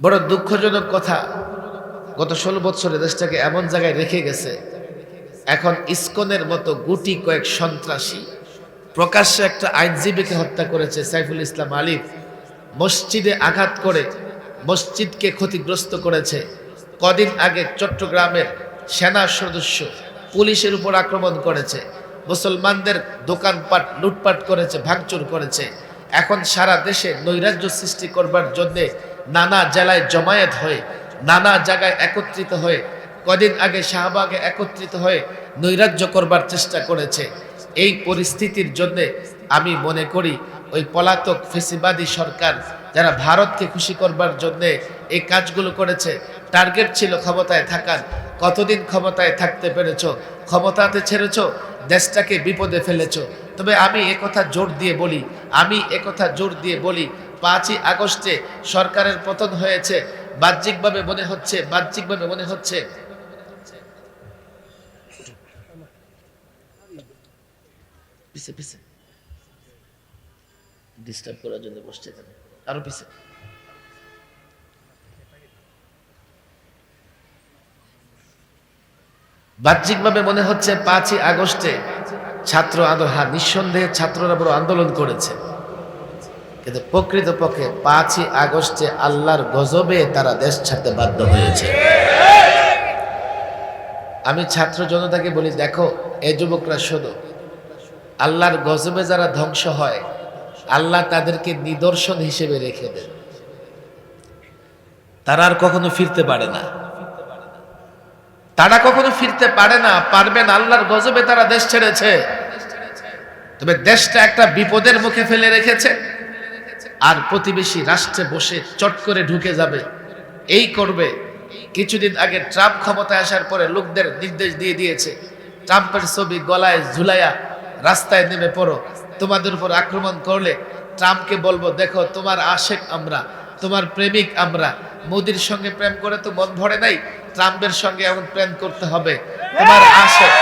বড় দুঃখজনক কথা, গত ষোলো বছরে দেশটাকে এমন জায়গায় রেখে গেছে, এখন ইসকনের মতো গুটি কয়েক সন্ত্রাসী প্রকাশ্যে একটা আইনজীবীকে হত্যা করেছে সাইফুল ইসলাম আলিফ মসজিদে আঘাত করে মসজিদকে ক্ষতিগ্রস্ত করেছে। কদিন আগে চট্টগ্রামের সেনা সদস্য পুলিশের উপর আক্রমণ করেছে, মুসলমানদের দোকানপাট লুটপাট করেছে, ভাঙচুর করেছে। এখন সারা দেশে নৈরাজ্য সৃষ্টি করবার জন্যে নানা জেলায় জমায়েত হয়ে, নানা জায়গায় একত্রিত হয়ে, কদিন আগে শাহবাগে একত্রিত হয়ে নৈরাজ্য করবার চেষ্টা করেছে। এই পরিস্থিতির জন্যে আমি মনে করি ওই পলাতক ফেসিবাদী সরকার যারা ভারতকে খুশি করবার জন্যে এই কাজগুলো করেছে, টার্গেট ছিল ক্ষমতায় থাকার। কতদিন ক্ষমতায় থাকতে পেরেছ, ক্ষমতাতে ছেড়েছ, দেশটাকে বিপদে ফেলেছ। তবে আমি একথা জোর দিয়ে বলি, আমি একথা জোর দিয়ে বলি পাঁচই আগস্টে সরকারের পতন হয়েছে। বাহ্যিকভাবে মনে হচ্ছে, বাহ্যিকভাবে মনে হচ্ছে। আরও পিছে। বাহ্যিকভাবে মনে হচ্ছে পাঁচই আগস্টে ছাত্র হ্যাঁ ছাত্ররা বড় আন্দোলন করেছে। কিন্তু প্রকৃতপক্ষে পাঁচই আগস্টে আল্লাহর গজবে তারা দেশ ছাড়তে বাধ্য হয়েছে। আমি ছাত্র জনতাকে বলি, দেখো, এ যুবকরা, শোনো, আল্লাহর গজবে যারা ধ্বংস হয়, আল্লাহ তাদেরকে নিদর্শন হিসেবে রেখে দেন। তারা আর কখনো ফিরতে পারে না। তারা কখনো ফিরতে পারে না পারবেন আল্লাহর গজবে তারা দেশ ছেড়েছে। তবে দেশটা একটা বিপদের মুখে ফেলে রেখেছে। আর প্রতিবেশী রাষ্ট্রে বসে চট করে ঢুকে যাবে। এই করবে। কিছুদিন আগে ট্রাম্প ক্ষমতায় আসার পরে লোকদের নির্দেশ দিয়ে দিয়েছে, ট্রাম্পের ছবি গলায় ঝুলাইয়া রাস্তায় নেমে পড়ো। তোমাদের উপর আক্রমণ করলে ট্রাম্পকে বলব, দেখো, তোমার আশেক আমরা, তোমার প্রেমিক আমরা। মোদির সঙ্গে প্রেম করে তো মন ভরে নাই, ট্রাম্পের সঙ্গে এমন প্রেম করতে হবে। তোমার আশেক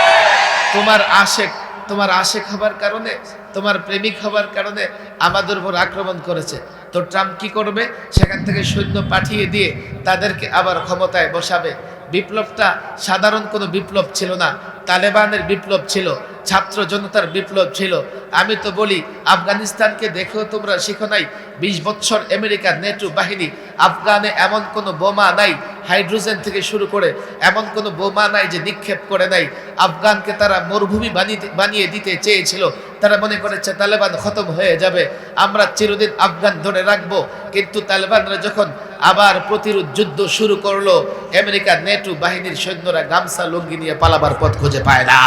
তোমার আশেক তোমার আশেক হবার কারণে, তোমার প্রেমিক হবার কারণে আমাদের উপর আক্রমণ করেছে। তো ট্রাম্প কি করবে? সেখান থেকে সৈন্য পাঠিয়ে দিয়ে তাদেরকে আবার ক্ষমতায় বসাবে। বিপ্লবটা সাধারণ কোনো বিপ্লব ছিল না। তালেবানের বিপ্লব ছিল, ছাত্র জনতার বিপ্লব ছিল। আমি তো বলি, আফগানিস্তানকে দেখেও তোমরা শিখো নাই, বিশ বছর আমেরিকার নেটু বাহিনী আফগানে এমন কোনো বোমা নাই, হাইড্রোজেন থেকে শুরু করে এমন কোনো বোমা নাই যে নিক্ষেপ করে নাই। আফগানকে তারা মরুভূমি বানিয়ে দিতে চেয়েছিল, তারা মনে করেছে তালেবান খতম হয়ে যাবে। আমরা চিরদিন আফগান ধরে রাখব, কিন্তু তালেবানরা যখন আবার প্রতিরোধ যুদ্ধ শুরু করল। আমেরিকার নেটু বাহিনীর সৈন্যরা গামছা, লুঙ্গি নিয়ে পালাবার পথ খুঁজে পায় না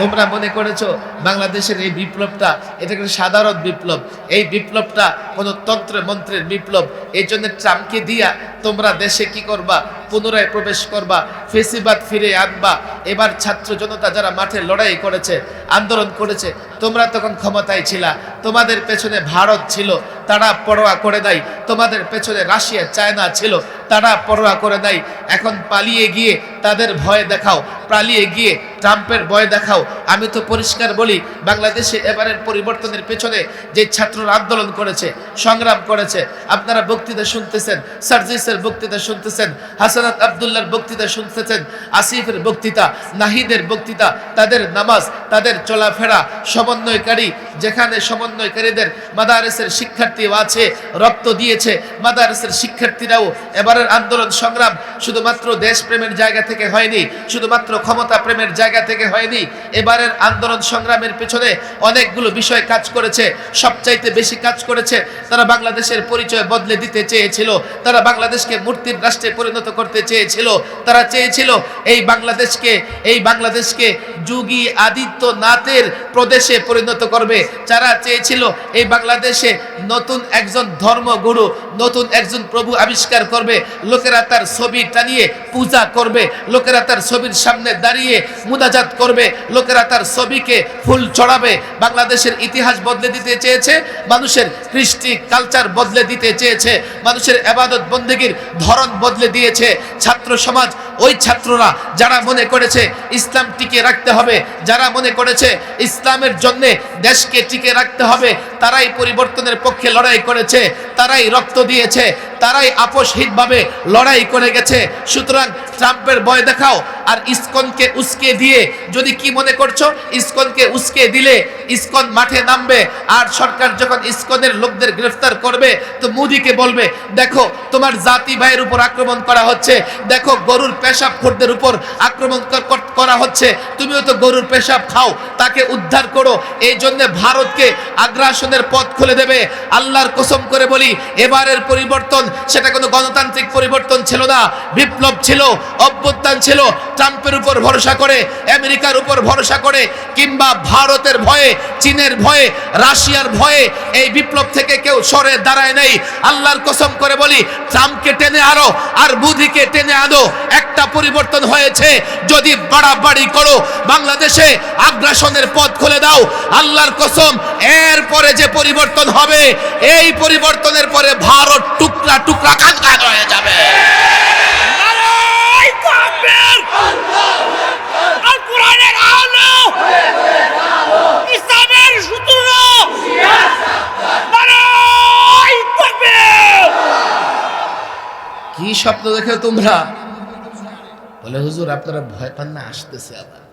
তোমরা মনে করেছ বাংলাদেশের এই বিপ্লবটা, এটা কিন্তু সাধারণ বিপ্লব। এই বিপ্লবটা কোনো তন্ত্র, মন্ত্রের বিপ্লব। এই জন্য ট্রাম্পকে দিয়া তোমরা দেশে কি করবা? পুনরায় প্রবেশ করবা, ফেসিবাদ ফিরে আনবা। এবার ছাত্র জনতা যারা মাঠে লড়াই করেছে, আন্দোলন করেছে, তোমরা তখন ক্ষমতায় ছিলা। তোমাদের পেছনে ভারত ছিল, তারা পরোয়া করে দেয় তোমাদের পেছনে রাশিয়া, চায়না ছিল, তারা পরোয়া করে দেয় এখন পালিয়ে গিয়ে তাদের ভয় দেখাও, পালিয়ে গিয়ে ট্রাম্পের ভয় দেখাও। আমি তো পরিষ্কার বলি, বাংলাদেশে এবারের পরিবর্তনের পেছনে যে ছাত্ররা আন্দোলন করেছে, সংগ্রাম করেছে, আপনারা বক্তৃতা শুনতেছেন, সার্জিসের বক্তৃতা শুনতেছেন, হাসানাত আবদুল্লার বক্তৃতা শুনতেছেন, আসিফের বক্তৃতা, নাহিদের বক্তৃতা, তাদের নামাজ, তাদের চলাফেরা সমন্বয়কারী, যেখানে সমন্বয়কারীদের মাদারেসের শিক্ষার্থী আছে, রক্ত দিয়েছে, মাদারেসের শিক্ষার্থীরাও এবারের আন্দোলন, সংগ্রাম শুধুমাত্র দেশপ্রেমের জায়গা থেকে হয়নি, শুধুমাত্র ক্ষমতা প্রেমের জায়গা থেকে হয়নি এবারের আন্দোলন সংগ্রামের পেছনে অনেকগুলো বিষয় কাজ করেছে, সবচাইতে বেশি কাজ করেছে, তারা বাংলাদেশের পরিচয় বদলে দিতে চেয়েছিল, তারা বাংলাদেশকে মূর্তির রাষ্ট্রে পরিণত করতে চেয়েছিল, তারা চেয়েছিল এই বাংলাদেশকে এই বাংলাদেশকে যুগী আদিত্যনাথের প্রদেশে পরিণত করবে, যারা চেয়েছিল এই বাংলাদেশে নতুন একজন ধর্মগুরু, নতুন একজন প্রভু আবিষ্কার করবে। লোকেরা তার ছবি টানিয়ে পূজা করবে। লোকেরা তার ছবির সামনে দাঁড়িয়ে মুদাজাত করবে। লোকেরা তার ছবিকে ফুল চড়াবে বাংলাদেশের ইতিহাস বদলে দিতে চেয়েছে, মানুষের কৃষ্টি কালচার বদলে দিতে চেয়েছে, মানুষের আবাদত বন্দেগীর ধরন বদলে দিয়েছে। ছাত্র সমাজ, ওই ছাত্ররা যারা মনে করেছে ইসলাম টিকে রাখতে হবে, যারা মনে করেছে ইসলামের জন্যে দেশকে টিকে রাখতে হবে, তারাই পরিবর্তনের পক্ষে লড়াই করেছে, তারাই রক্ত দিয়েছে, তারাই আপোষহীনভাবে লড়াই করে গেছে। সুতরাং ট্রাম্পের বয় দেখাও আর ইস্কনকে উস্কে দিয়ে, যদি কি মনে করছ, ইস্কনকে উস্কে দিলে ইস্কন মাঠে নামবে, আর সরকার যখন ইস্কনের লোকদের গ্রেফতার করবে, তো মোদিকে বলবে, দেখো, তোমার জাতি ভাইয়ের উপর আক্রমণ করা হচ্ছে, দেখো, গরুর পেশাব খোরদের উপর আক্রমণ কর- হচ্ছে, তুমিও তো গরুর পেশাব খাও, তাকে উদ্ধার করো। এই জন্য ভারতকে আগ্রাসনের পথ খুলে দেবে। আল্লাহর কসম করে বলি, এবারের পরিবর্তন, সেটা কোনো গণতান্ত্রিক পরিবর্তন ছিল না। বিপ্লব ছিল, অভ্যুত্থান ছিল ট্রাম্পের উপর ভরসা করে, আমেরিকার উপর ভরসা করে, কিংবা ভারতের ভয়ে, চীনের ভয়ে, রাশিয়ার ভয়ে এই বিপ্লব থেকে কেউ সরে দাঁড়ায় নেই। আল্লাহর কসম করে বলি, ট্রাম্পকে টেনে আনো আর বুধিকে টেনে আনো। একটা পরিবর্তন হয়েছে, যদি বাড়াবাড়ি করো, বাংলাদেশে আগ্রাসনের পথ খুলে দাও। আল্লাহর কসম এরপরে যে পরিবর্তন হবে, এই পরিবর্তনের পরে ভারত টুকরা টুকরা খান হয়ে যাবে। স্বপ্ন দেখে তোমরা? বলে হুজুর আপনারা ভয় পান না আসতেছে আবার।